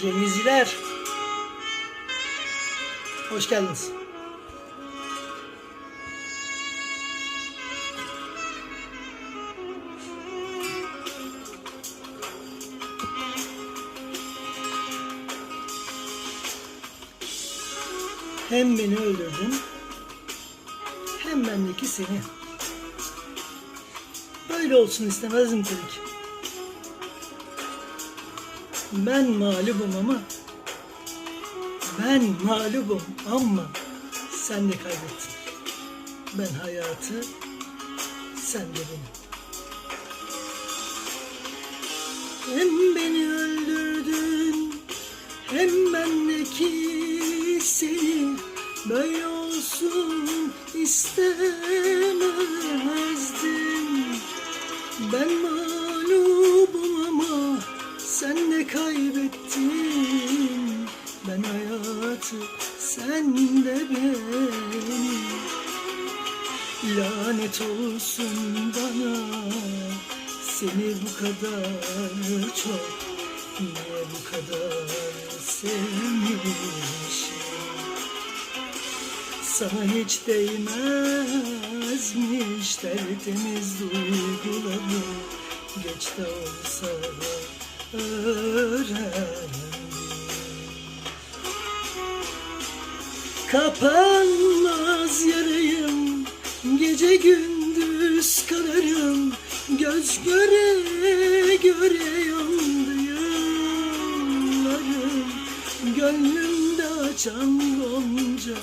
Cemizciler. Hoş geldiniz. Hem beni öldürdün, hem bendeki seni. Böyle olsun istemezdim tabii ki. Ben mağlubum ama ben mağlubum ama sen de kaybettin. Ben hayatı, sen de beni. Hem beni öldürdün, hem bendeki seni böyle olsun istemezdim. Ben Lanet olsun bana. Seni bu kadar çok niye bu kadar sevmişim? Sana hiç değmezmiş tertemiz duyguları geç de olsa öğrendim. Kapanmaz yarayım Gece gündüz kanarım Göz göre göre yandı yıllarım Gönlümde açan gonca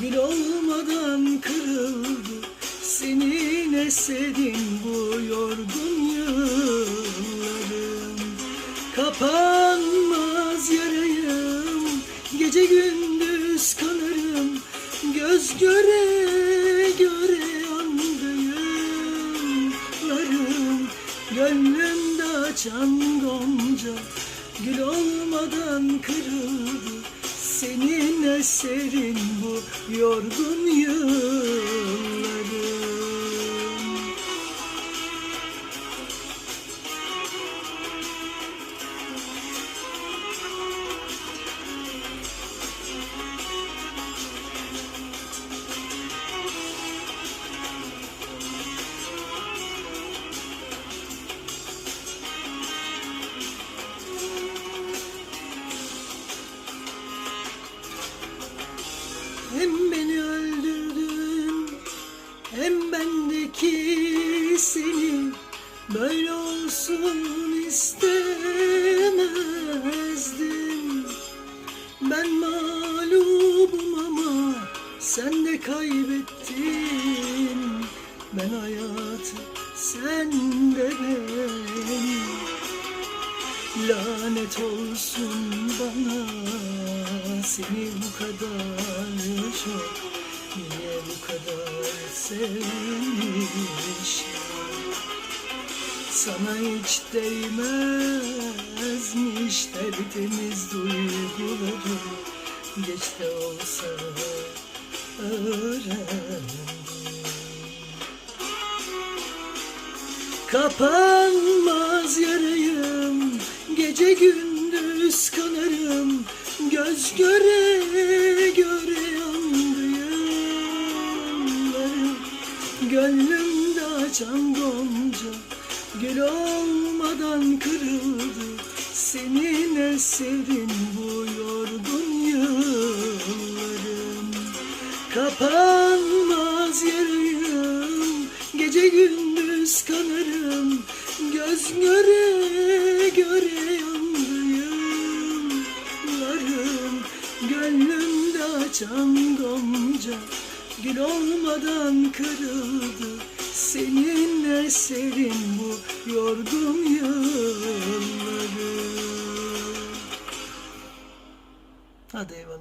Gül olmadan kırıldı. Senin esedin bu yorgun yıllarım. Kapanmaz yarayım Gece gündüz kanarım Göz göre olmadan kırıldı. Senin eserin bu yorgun yıllarım Hem beni öldürdün Hem bendeki seni Böyle olsun istemezdim Ben mağlubum ama Sen de kaybettin. Ben hayatı Sen de beni Lanet olsun bana seni bu kadar çok Niye bu kadar sevmişim? Sana hiç değmezmiş tertemiz duyguları? Geç de olsa öğrendim. Kapanmaz Gönlümde açan gonca Gül olmadan kırıldı. Senin eserin bu yorgun yıllarım. Kapanmaz yarayım Gece gündüz kanarım Göz göre göre yandı yıllarım. Gönlümde açan gonca Gül olmadan kırıldı. Senin eserin bu yorgun yıllarım Hadi eyvallah